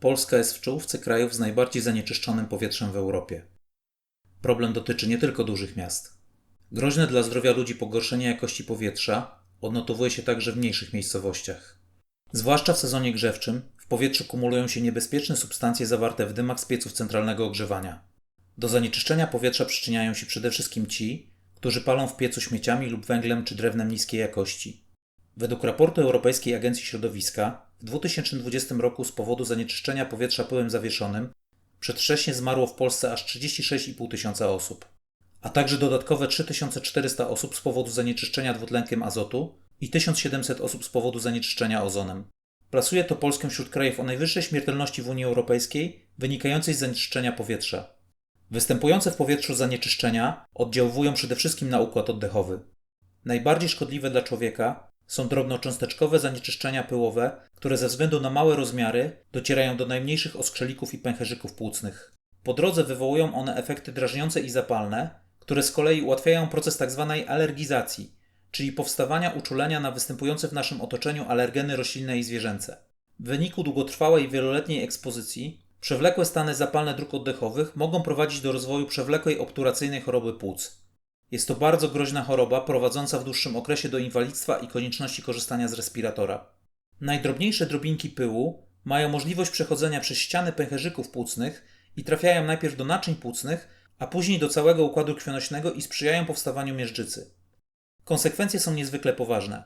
Polska jest w czołówce krajów z najbardziej zanieczyszczonym powietrzem w Europie. Problem dotyczy nie tylko dużych miast. Groźne dla zdrowia ludzi pogorszenie jakości powietrza odnotowuje się także w mniejszych miejscowościach. Zwłaszcza w sezonie grzewczym w powietrzu kumulują się niebezpieczne substancje zawarte w dymach z pieców centralnego ogrzewania. Do zanieczyszczenia powietrza przyczyniają się przede wszystkim ci, którzy palą w piecu śmieciami lub węglem czy drewnem niskiej jakości. Według raportu Europejskiej Agencji Środowiska w 2020 roku z powodu zanieczyszczenia powietrza pyłem zawieszonym przedwcześnie zmarło w Polsce aż 36,5 tysiąca osób, a także dodatkowe 3400 osób z powodu zanieczyszczenia dwutlenkiem azotu i 1700 osób z powodu zanieczyszczenia ozonem. Plasuje to Polskę wśród krajów o najwyższej śmiertelności w Unii Europejskiej wynikającej z zanieczyszczenia powietrza. Występujące w powietrzu zanieczyszczenia oddziałują przede wszystkim na układ oddechowy. Najbardziej szkodliwe dla człowieka są drobnocząsteczkowe zanieczyszczenia pyłowe, które ze względu na małe rozmiary docierają do najmniejszych oskrzelików i pęcherzyków płucnych. Po drodze wywołują one efekty drażniące i zapalne, które z kolei ułatwiają proces tzw. alergizacji, czyli powstawania uczulenia na występujące w naszym otoczeniu alergeny roślinne i zwierzęce. W wyniku długotrwałej i wieloletniej ekspozycji przewlekłe stany zapalne dróg oddechowych mogą prowadzić do rozwoju przewlekłej obturacyjnej choroby płuc. Jest to bardzo groźna choroba prowadząca w dłuższym okresie do inwalidztwa i konieczności korzystania z respiratora. Najdrobniejsze drobinki pyłu mają możliwość przechodzenia przez ściany pęcherzyków płucnych i trafiają najpierw do naczyń płucnych, a później do całego układu krwionośnego i sprzyjają powstawaniu miażdżycy. Konsekwencje są niezwykle poważne.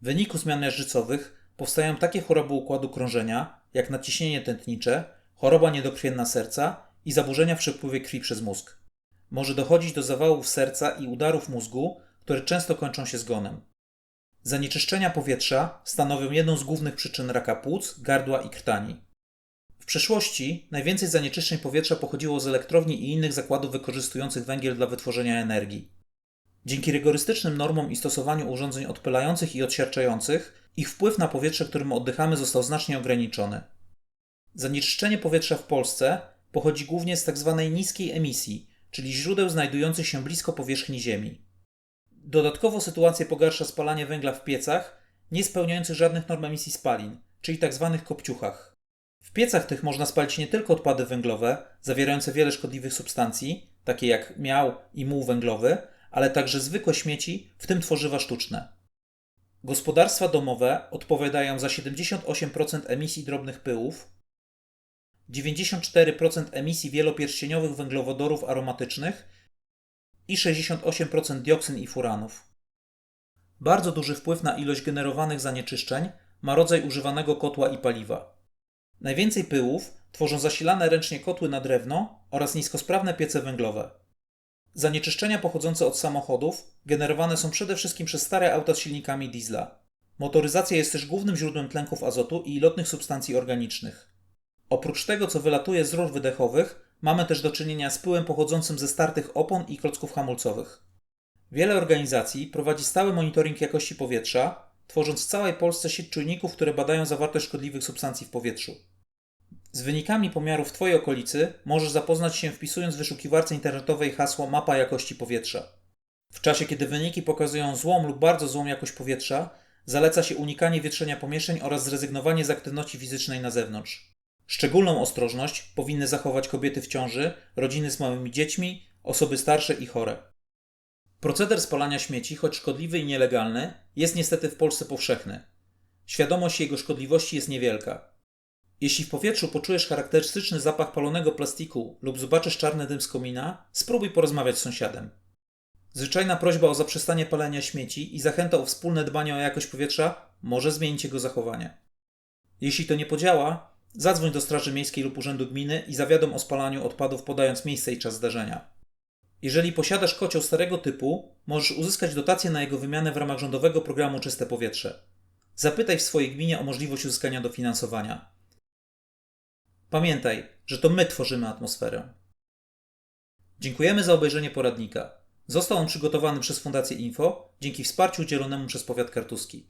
W wyniku zmian miażdżycowych powstają takie choroby układu krążenia, jak nadciśnienie tętnicze, choroba niedokrwienna serca i zaburzenia w przepływie krwi przez mózg. Może dochodzić do zawałów serca i udarów mózgu, które często kończą się zgonem. Zanieczyszczenia powietrza stanowią jedną z głównych przyczyn raka płuc, gardła i krtani. W przeszłości najwięcej zanieczyszczeń powietrza pochodziło z elektrowni i innych zakładów wykorzystujących węgiel dla wytworzenia energii. Dzięki rygorystycznym normom i stosowaniu urządzeń odpylających i odsiarczających, ich wpływ na powietrze, którym oddychamy, został znacznie ograniczony. Zanieczyszczenie powietrza w Polsce pochodzi głównie z tzw. Tak niskiej emisji, czyli źródeł znajdujących się blisko powierzchni Ziemi. Dodatkowo sytuację pogarsza spalanie węgla w piecach nie spełniających żadnych norm emisji spalin, czyli tzw. Tak kopciuchach. W piecach tych można spalić nie tylko odpady węglowe, zawierające wiele szkodliwych substancji, takie jak miał i muł węglowy, ale także zwykłe śmieci, w tym tworzywa sztuczne. Gospodarstwa domowe odpowiadają za 78% emisji drobnych pyłów, 94% emisji wielopierścieniowych węglowodorów aromatycznych i 68% dioksyn i furanów. Bardzo duży wpływ na ilość generowanych zanieczyszczeń ma rodzaj używanego kotła i paliwa. Najwięcej pyłów tworzą zasilane ręcznie kotły na drewno oraz niskosprawne piece węglowe. Zanieczyszczenia pochodzące od samochodów generowane są przede wszystkim przez stare auta z silnikami diesla. Motoryzacja jest też głównym źródłem tlenków azotu i ilotnych substancji organicznych. Oprócz tego, co wylatuje z rur wydechowych, mamy też do czynienia z pyłem pochodzącym ze startych opon i klocków hamulcowych. Wiele organizacji prowadzi stały monitoring jakości powietrza, tworząc w całej Polsce sieć czujników, które badają zawartość szkodliwych substancji w powietrzu. Z wynikami pomiarów w Twojej okolicy możesz zapoznać się wpisując w wyszukiwarce internetowej hasło mapa jakości powietrza. W czasie, kiedy wyniki pokazują złą lub bardzo złą jakość powietrza, zaleca się unikanie wietrzenia pomieszczeń oraz zrezygnowanie z aktywności fizycznej na zewnątrz. Szczególną ostrożność powinny zachować kobiety w ciąży, rodziny z małymi dziećmi, osoby starsze i chore. Proceder spalania śmieci, choć szkodliwy i nielegalny, jest niestety w Polsce powszechny. Świadomość jego szkodliwości jest niewielka. Jeśli w powietrzu poczujesz charakterystyczny zapach palonego plastiku lub zobaczysz czarny dym z komina, spróbuj porozmawiać z sąsiadem. Zwyczajna prośba o zaprzestanie palenia śmieci i zachęta o wspólne dbanie o jakość powietrza może zmienić jego zachowanie. Jeśli to nie podziała, Zadzwoń do Straży Miejskiej lub Urzędu Gminy i zawiadom o spalaniu odpadów, podając miejsce i czas zdarzenia. Jeżeli posiadasz kocioł starego typu, możesz uzyskać dotację na jego wymianę w ramach rządowego programu Czyste Powietrze. Zapytaj w swojej gminie o możliwość uzyskania dofinansowania. Pamiętaj, że to my tworzymy atmosferę. Dziękujemy za obejrzenie poradnika. Został on przygotowany przez Fundację Info dzięki wsparciu udzielonemu przez powiat kartuski.